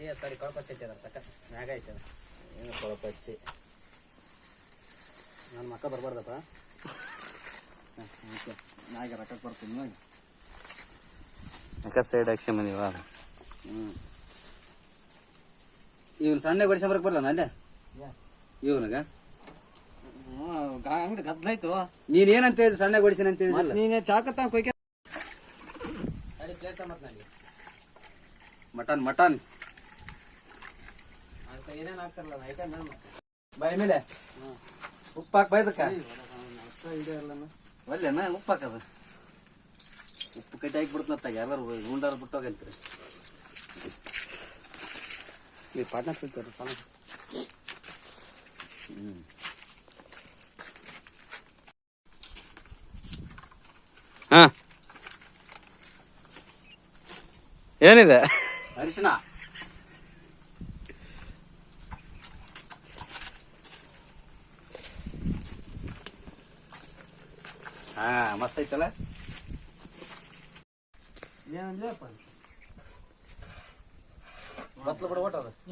ಏ ತಡಿ ಕೊಳಪಚ್ಚೈತಿ ಅದ್ರ ತಕ್ಕ ಮ್ಯಾಗ ಐತೆ ಏನು ಕೊಳಪಚ್ಚಿ? ನನ್ನ ಮಕ್ಕ ಬರ್ಬಾರ್ದಪ್ಪ. ನಾಗೆ ರೊಕ್ಕ ಬರ್ತೀನಿ ನೋಡಿ ಯಾಕೆ ಸೈಡ್ ಹಾಕ್ಸಿ ಬಂದಿವ ಹ್ಞೂ ಇವ್ನು ಸಣ್ಣ ಬಡಿಸ್ಕೊಂಬರಕ್ಕೆ ಬರಲ್ಲ ಅಲ್ಲೇ? ಇವನಿಗ? ಅಂಗಡಿ ಗದ್ದಲಾಯ್ತು. ನೀನ್ ಏನಂತ ಹೇಳಿದ್ ಸಣ್ಣ ಬಡಿಸಿನ ಅಂತ ಹೇಳಿದಿಲ್ಲ ನೀನ್ ಚಾಕತ್ತ ಕೊಯ್ಕೆ ಮಟನ್ ಮಟನ್. ಏನೇನು ಹಾಕ್ತಾರಲ್ಲ ಐಟಮ್ ಬಾಯಿ ಮೇಲೆ? ಉಪ್ಪು ಹಾಕಿ ಬೈದಕ್ಕ ಒಳ್ಳೆನಾ ಉಪ್ಪು ಹಾಕದ. ಉಪ್ಪು ಕಟ್ಟಿ ಹಾಕಿ ಯಾರು ಎಲ್ಲರೂ ಗುಂಡಾರ ಬಿಟ್ಟೋಗಂತೀರಿ ನೀವು ಪಾಟ್ನ ಹ್ಞೂ ಹಾ. ಏನಿದೆ? ಅರಿಶಿನ. ಹಾ ಮಸ್ತ್ ಐತಲ್ಲ?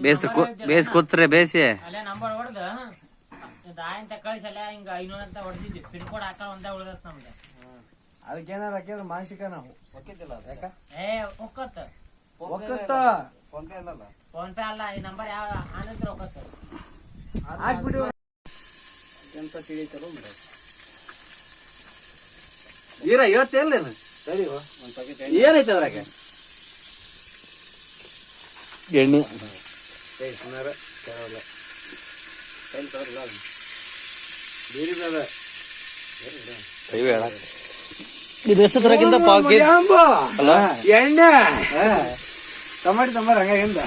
ಬೇಸ್ ಬೇಸ್ ಕೂತ್ರೆ ಬೇಸಿ. ಅಲ್ಲೇ ನಂಬರ್ ಹೊಡೆದು ದಾಯಂತ ಕಳಿಸಲ್ಲ ಹಿಂಗ ಐನೂರ ಅಂತ ಹೊಡೆದಿದ್ವಿ. ಪಿನ್ ಕೋಡ್ ಹಾಕ ಒಂದ ಉಳ್ದತ್ ನಮ್ದು. ಅದಕ್ಕೆ ಏನಾರ ಹಾಕಿದ್ರೆ ಮಾನಸಿಕ ನಾವು. ಒಕ್ಕಿದ್ದಿಲ್ಲ ಯಾಕ? ಏ ಒಕ್ಕತ್ ಒಕ್ಕತ್ತ? ಫೋನ್ ಪೇ ಇಲ್ಲಲ್ಲ ಫೋನ್ ಪೇ ಅಲ್ಲ ಈ ನಂಬರ್ ಯಾವ ಆನಂತರ ಒಕ್ಕತ್ತ. ಹಾಕ್ಬಿಡಿ. ಎಂತ ತಿಳಿತಾರೋ ಮೇಡ ಈರ ಇವತ್ತು ಎಲ್ಲೇನು ಸರಿ ಏನೈತೆ ಅದ್ರಾಗ? ಎಣ್ಣೆ. ಇದು ಎಷ್ಟು ತರಕಿಂದ ಪಾವ್ ಕೆ ಅಲ್ಲ? ಎಣ್ಣೆ. ಟಮಾಟಿ ತಂಬಾರ ಹಂಗ ಹಿಂದ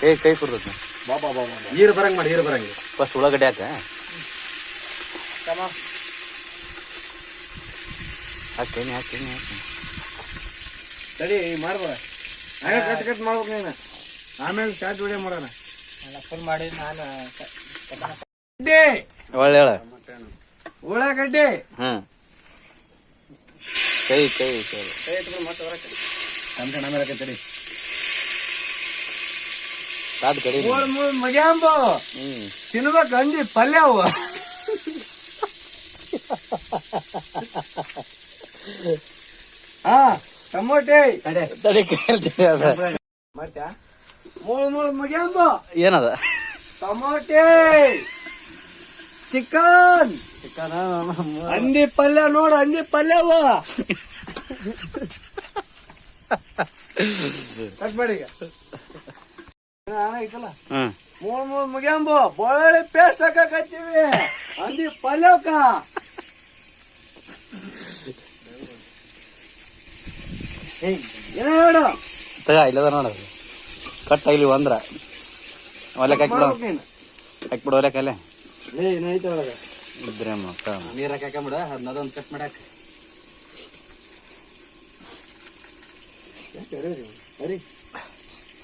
ಕೈ ಕೈ ಸುರ್ತೈತಿ ಬಾಬಾ ಬಾಬಾ ನೀರು ಬರಂಗ್ ಮಾಡಿ ನೀರು ಬರಂಗ್. ಫಸ್ಟ್ ಉಳ್ಳಾಗಡ್ಡೆ ಹಾಕ ಹಾಕಿ ಹಾಕ್ತೇನೆ ಹಾಕ್ತೇನೆ ಹಾಕಿ ಸರಿ ಮಾಡ್ಬೇಡ ಹಂಗ ಕಟ್ ಕಟ್ ಮಾಡ್ಬೇಕು ನೀನು. ಆಮೇಲೆ ಶಾರ್ಟ್ ವಿಡಿಯೋ ಮಾಡೋಣ. ಫುಲ್ ಮಾಡಿ ನಾನು ಒಳ್ಳೆ ಹೇಳ. ಉಳ್ಳಾಗಡ್ಡೆ ಕೈ ಕೈ ಕೈ ಕೈ ಎತ್ಕೊಂಡು ಮತ್ತೆ ಬರಕ್ಕೆ ಆಮೇಲೆ ಕಡಿ ತಿನ್ಬೇಕು ಅಂದಿ ಪಲ್ಯವು ಹಾ ಟಮೋಟೆ. ತಡಿ. ಕೈ ಅದ. ಮಾಡ್ತ್ಯಾ? ಮೂಳ್ ಮೂಳು ಮಗ್ಯಾಂಬು ಏನದ? ಟಮೋಟೆ. ಚಿಕನ್. ಅಂದಿ ಪಲ್ಯ ನೋಡು ಅಂದಿ ಪಲ್ಯ ಕಟ್ ಮಾಡಿ ಐತಲ್ಲ ಮೂಳ್ ಮೂಳ್ ಮುಗ್ಯಾಂಬು ಬೆಳ್ಳುಳ್ಳಿ ಪೇಸ್ಟ್ ಹಾಕಕತ್ತೀವಿ ಅಂದಿ ಪಲ್ಯವಕ ಏನ ಹೇಳು ತಗ ಇಲ್ಲದ ನೋಡ. ಕಟ್ ಆಗ್ಲಿ ಒಂದ್ರ. ಒಲೆಕ್ ಹಾಕ್ಬಿಡು. ಹಾಕ್ಬಿಡು ಒಲೆಕ್ ಅಲ್ಲೇ ಇದ್ರೆ ಮತ್ತ. ನೀರು ಹಾಕಿ ಹಾಕೊಂಬಿಡ ಅದನ್ನ ಅದೊಂದು ಕಟ್ ಮಾಡಾಕ.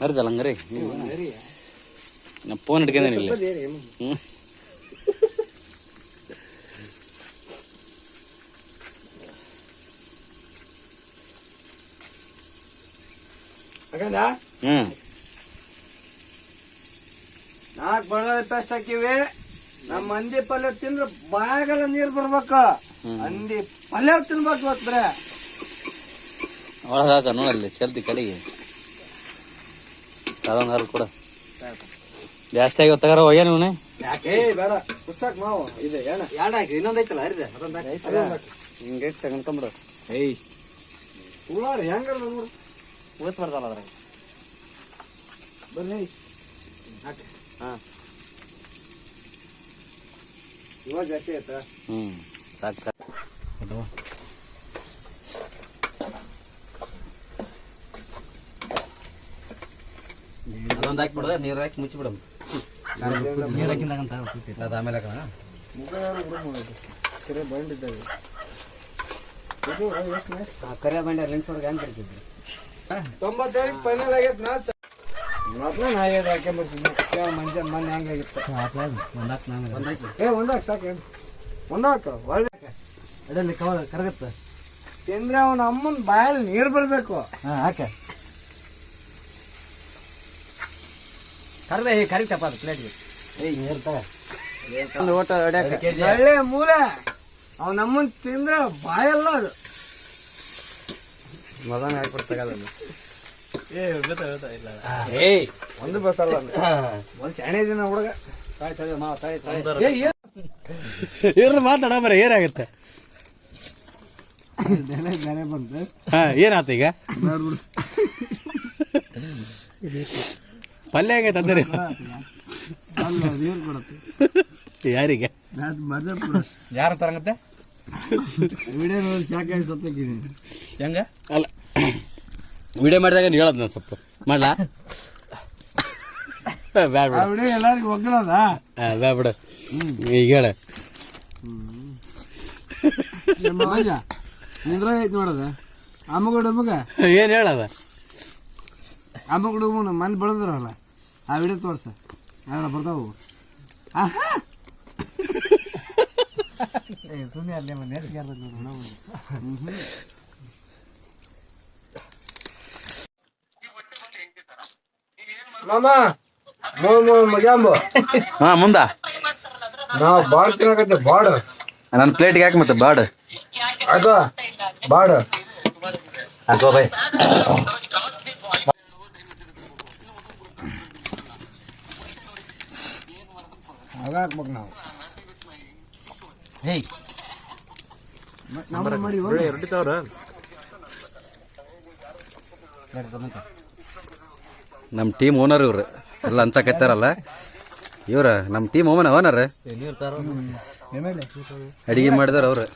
ಹರಿದಲ್ಲ ಹಂಗಾರಿ? ನಾ ಫೋನ್ ಹಿಡ್ಕೊಂಡೇನಿ ಇಲ್ಲಿ ಹಾಕಂದ ಹ್ಮ್. ನಾಲ್ಕು ಬೆಳ್ಳುಳ್ಳಿ ಪೇಸ್ಟ್ ಹಾಕಿವಿ. ನಮ್ಮ ಮಂದಿ ಪಲ್ಯ ತಿಂದ್ರೆ ಬಾಗಲ ನೀರ್ ಬರ್ಬೇಕು. ಅಂದಿ ಪಲ್ಯ ತಿನ್ಬೇಕು ಇವತ್ತು ಬರೇ. ಒಳಗೆ ಅಲ್ಲಿ ನೋಡಲ್ಲಿ ಚಲ್ತಿ ಕಡೆಗೆ. ಅದೊಂದು ಹಲ್ ಕೊಡ. ಜಾಸ್ತಿ ಆಗಿ ತಗಾರ ಹೋಗ್ಯ ನೀವು ಯಾಕೆ? ಬೇಡ. ಪುಸ್ತಕ ಮಾವು. ಇದೆ ಏನ? ಎರಡು ಹಾಕಿ ಇನ್ನೊಂದು ಐತಲ್ಲ ಅರಿದೆ. ಅದೊಂದು ಹಿಂಗೈತೆ ತಗೊಂಡ್ಕೊಂಬಿಡು ಏಯ್. ಉಳ್ಳಾರ ಹೆಂಗಲ್ಲ ನೋಡು. ಉಳಿಸ್ಬಾರ್ದಲ್ಲ ಅದ್ರಾಗ. ಬನ್ನಿ ಹಾ. ಇವಾಗ ಜಾಸ್ತಿ ಆಯ್ತಾ? ಹ್ಮ್ ಸಾಕು ಅದೊಂದು ಹಾಕಿ ಬಿಡದ ನೀರು ಹಾಕಿ ನೀರ್ ಹಾಕಿಂದಾಗಂತ ಅದು ಆಮೇಲೆ ಹಾಕೋಣ. ಕೆರೆ ಇದು ಎಷ್ಟು ಕರೆ ಕರಿಯ ಬಂಡೆ ಲಿಂಕ್ಸ್ ಅವ್ರಿಗೆ ಹೆಂಗೆ ಕರಿತಿದ್ವಿ ತೊಂಬತ್ತೈದು ಫೈನಲ್ ಆಗೈತೆ ಮೊದ್ಲು ನಾ ಹಾಕೊಂಡ್ಬಿಡ್ತೀನಿ ಮನುಷ್ಯ ಮೊನ್ನೆ ಏ ಒಂದಾಕ ಸಾಕು. ಒಂದಾಕ ಒಳ್ಳೆ. ಕರಗತ್ತ? ತಿಂದ್ರೆ ಅವನ ಅಮ್ಮನ ಬಾಯಲ್ಲಿ ನೀರು ಬರಬೇಕು. ಹಾಂ ಹಾಕ. ಕರ್ದ ಕರಿತಪ್ಪ ಅದು ಪ್ಲೇಟ್ಗೆ ಒಂದು ಓಟ ಒಳ್ಳೆ ಮೂಲೆ. ಅವ್ ನಮ್ಮನ್ ತಿಂದ್ರೆ ಬಾಯಲ್ಲ ಅದು. ಮದನ ಹಾಕ್ಬಿಡ್ತಾಗಲ್ಲ ಏಯ್ ಒಂದು ಬಸ್ ಅಲ್ಲ ಒಂದ್ ಶಾಣೆ ದಿನ ಹುಡುಗ. ತಾಯಿ ತಾಯಿ ಮಾ ತಾಯಿ ತಾಯಿ. ಏ ಏನ್ ಇವ್ರನ್ನ ಮಾತಾಡ ಬರೀ ಏನಾಗುತ್ತೆ? ಬಂತು ಹಾ ಏನಾತ ಈಗ? ಪಲ್ಯ ಆಗೈತೆ ಅಂದರೆ ಯಾರಿಗೆ? ಯಾರು ತರಂಗತ್ತೆ ವಿಡಿಯೋ ನೋಡಿ ಸಾಕಾಗಿ ಸತ್ತೋಗಿದ್ದೀನಿ ಹೆಂಗ? ಅಲ್ಲ ವಿಡಿಯೋ ಮಾಡಿದಾಗ ನೀ ಹೇಳದ್ ನಾನು ಸ್ವಲ್ಪ. ಮಾಡ್ಲಾ? ಬ್ಯಾಡ ಆ ಬಿಡು. ವಿಡಿಯೋ ಎಲ್ಲರಿಗೂ ಒಗ್ಗಲದ ಆ, ಬ್ಯಾಡ ಬಿಡು. ಈಗ ಹೇಳ. ಮಜ ನಿಂದ್ರ ಐತಿ ನೋಡದ. ಅಮ್ಮಗಡ ಅಮ್ಮಗ ಏನು ಹೇಳದ? ಅಮ್ಮಗಡ ಮಂದಿ ಬೆಳೆದ್ರಲ್ಲ. ಆ ವಿಡಿಯೋ ತೋರ್ಸ. ಯಾರ ಬರ್ತಾವು ಆಹಾ! ಏ ಸುಮ್ಮನೆ ಅಲ್ಲೇ ಮನೆ ಮಾಮ ಮಜಾಂಬು ಹಾ ಮುಂದ. ನಾವು ಬಾಡ್ ತಿನ್ನಕತ್ತೆ ಬಾಡ್. ನನ್ನ ಪ್ಲೇಟ್ಗೆ ಹಾಕಿ ಮತ್ತೆ ಬಾಡ್. ಆಯ್ತು ಬಾಡ್. ಹಾಕೋ ಬೈ. ಹಾಕ್ಬೇಕು ನಾವು. ಹೇಯ್ ನಮ್ಮ ಮಾಡಿ ಹೋಗಿ. ನಮ್ಮ ಟೀಮ್ ಓನರ್ ಇವ್ರು. ಎಲ್ಲ ಹಂಚಕತ್ತಾರಲ್ಲ ಇವ್ರ ನಮ್ಮ ಟೀಮ್ ಓಮನ ಓನರ್ ಅಡಿಗೆ ಮಾಡಿದಾರ ಅವ್ರು.